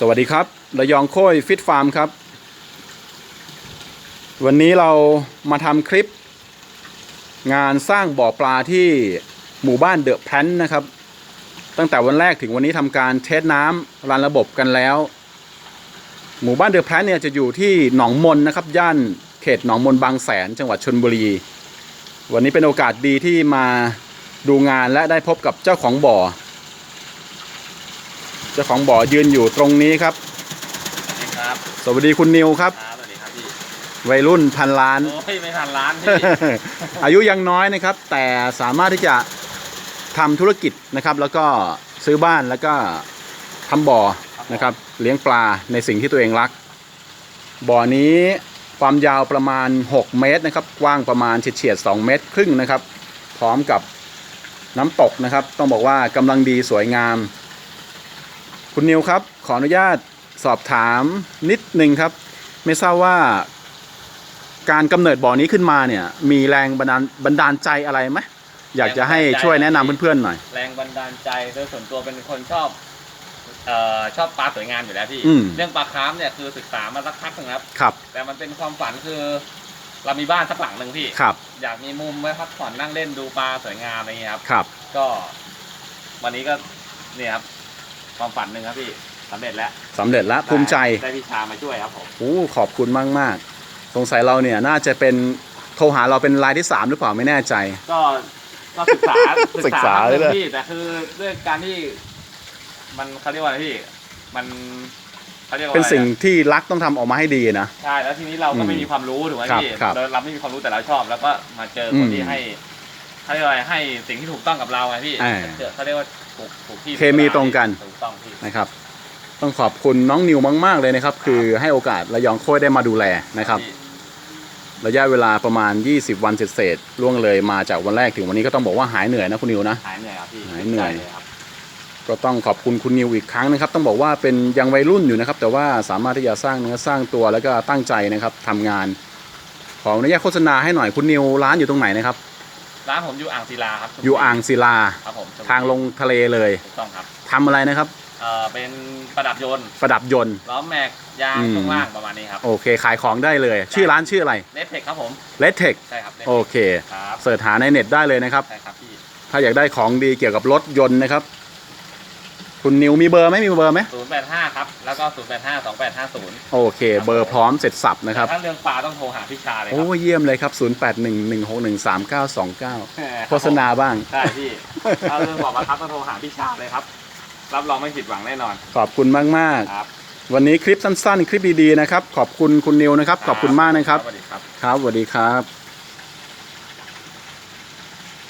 สวัสดีครับระยองโค้ยฟิตฟาร์มครับ วันนี้เรามาทำคลิป งานสร้างบ่อปลาที่หมู่บ้านเดอะแพลนนะครับ ตั้งแต่วันแรกถึงวันนี้ทำการเทสน้ำรันระบบกันแล้ว หมู่บ้านเดอะแพลนเนี่ยจะอยู่ที่หนองมนนะครับ ย่านเขตหนองมนบางแสนจังหวัดชนบุรี วันนี้เป็นโอกาสดีที่มาดูงานและได้พบกับเจ้าของบ่อ เจ้าของบ่อยืนอยู่ตรงนี้ครับสวัสดีครับสวัสดีคุณนิวครับ ครับสวัสดีครับพี่วัยรุ่นพันล้าน โอ้ยไม่ทันร้านพี่ อายุยังน้อยนะครับ แต่สามารถที่จะทำธุรกิจนะครับ แล้วก็ซื้อบ้านแล้วก็ทำบ่อนะครับ เลี้ยงปลาในสิ่งที่ตัวเองรัก บ่อนี้ความยาวประมาณ 6 เมตรนะครับ กว้างประมาณเฉียดๆ2เมตรครึ่งนะครับ พร้อมกับน้ำตกนะครับ ต้องบอกว่ากำลังดีสวยงาม คุณนิวครับ ขออนุญาตสอบถามนิดนึงครับ ไม่ทราบว่า การกำเนิดบ่อนี้ขึ้นมาเนี่ย มีแรงบันดาลบันดาลใจอะไรไหมอยากจะให้ช่วยแนะนำเพื่อนๆหน่อย แรงบันดาลใจโดยส่วนตัวเป็นคนชอบเอ่อชอบปลาสวยงามอยู่แล้วพี่อืมเรื่องปลาคราฟเนี่ยคือศึกษามาสักพักหนึงครับครับ แต่มันเป็นความฝันคือ เรามีบ้านสักหลังหนึ่งพี่ครับอยากมีมุมไว้พักผ่อนนั่งเล่นดูปลาสวยงามอะไรเงี้ยครับครับ ก็ วันนี้ก็เนี่ยครับ ความฝันหนึ่งครับพี่สำเร็จแล้วสำเร็จแล้วภูมิใจได้พี่ชามาช่วยครับผมโอ้ขอบคุณมากๆสงสัยเราเนี่ยน่าจะเป็นโทรหาเราเป็นรายที่สามหรือเปล่าไม่แน่ใจ ก็ก็ศึกษาศึกษาพัเลยหนึ่งพี่แต่คือด้วยการที่ มันเขาเรียกว่าอะไรพี่มันเขาเรียกว่าเป็นอะไรสิ่งอะที่รักต้องทำออกมาให้ดีนะใช่แล้วทีนี้เราก็ไม่อืมมีความรู้ถูกไหมครับพี่ครับเราเราไม่มีความรู้แต่เราชอบ แล้วก็มาเจอคนอืมที่ให้ เขาเรียกว่าอะไรให้สิ่งที่ถูกต้องกับเราไงพี่อ่าเจอเขาเรียกว่าถูกถูกที่เคมีตรงกัน ถูกต้องพี่นะครับ ต้องขอบคุณน้องนิวมาก ๆ เลยนะครับ คือให้โอกาสระยองโค้ยได้มาดูแลนะครับ พี่ระยะเวลาประมาณ 20 วันเศษๆล่วงเลยมาจากวันแรกถึงวันนี้ก็ต้องบอกว่าหายเหนื่อยนะคุณนิวนะ หายเหนื่อยครับพี่หายเหนื่อยใจลครับก็ต้องขอบคุณคุณนิวอีกครั้งนะครับ ต้องบอกว่าเป็นยังวัยรุ่นอยู่นะครับ แต่ว่าสามารถที่จะสร้างเนื้อสร้างตัวแล้วก็ตั้งใจนะครับทำงาน ขออนุญาตโฆษณาให้หน่อยคุณนิวร้านอยู่ตรงไหนนะครับ ร้านผมอยู่อ่างศิลาครับอยู่อ่างศิลา ครับผมทางลงทะเลเลยถูกต้องครับทำอะไรนะครับ เอ่อเป็นประดับยนต์ประดับยนต์ ล้อมแม็กยางอืม ช่วงล่างประมาณนี้ครับโอเค ขายของได้เลย ชื่อร้านชื่ออะไร เลสเทคครับผมเล t เทคใช่ครับ Red โอ Tech เค ครับเสิร์ชหาในเน็ตได้เลยนะครับ ใช่ครับพี่ถ้าอยากได้ของดีเกี่ยวกับรถยนต์นะครับ คุณนิวมีเบอร์ไหมมีเบอร์ไหมศูนย์แปดห้าครับ แล้วก็ศูนย์แปดห้าสองแปดห้าศูนย์โอเค เบอร์พร้อมเสร็จสับนะครับ ถ้าเรื่องปลาต้องโทรหาพี่ชาเลยคโอ้รับเยี่ยมเลยครับ 0811613929โฆษณาบ้าง ใช่พี่ ถ้าเรื่องบอกมาครับต้องโทรหาพี่ชาเลยครับ รับรองไม่ผิดหวังแน่นอนขอบคุณมากมาก ครับ ๆ วันนี้คลิปสั้น ๆ คลิปดี ๆ นะครับ ขอบคุณคุณนิวนะครับ ขอบคุณมากนะครับ สวัสดีครับ ครับสวัสดีครับ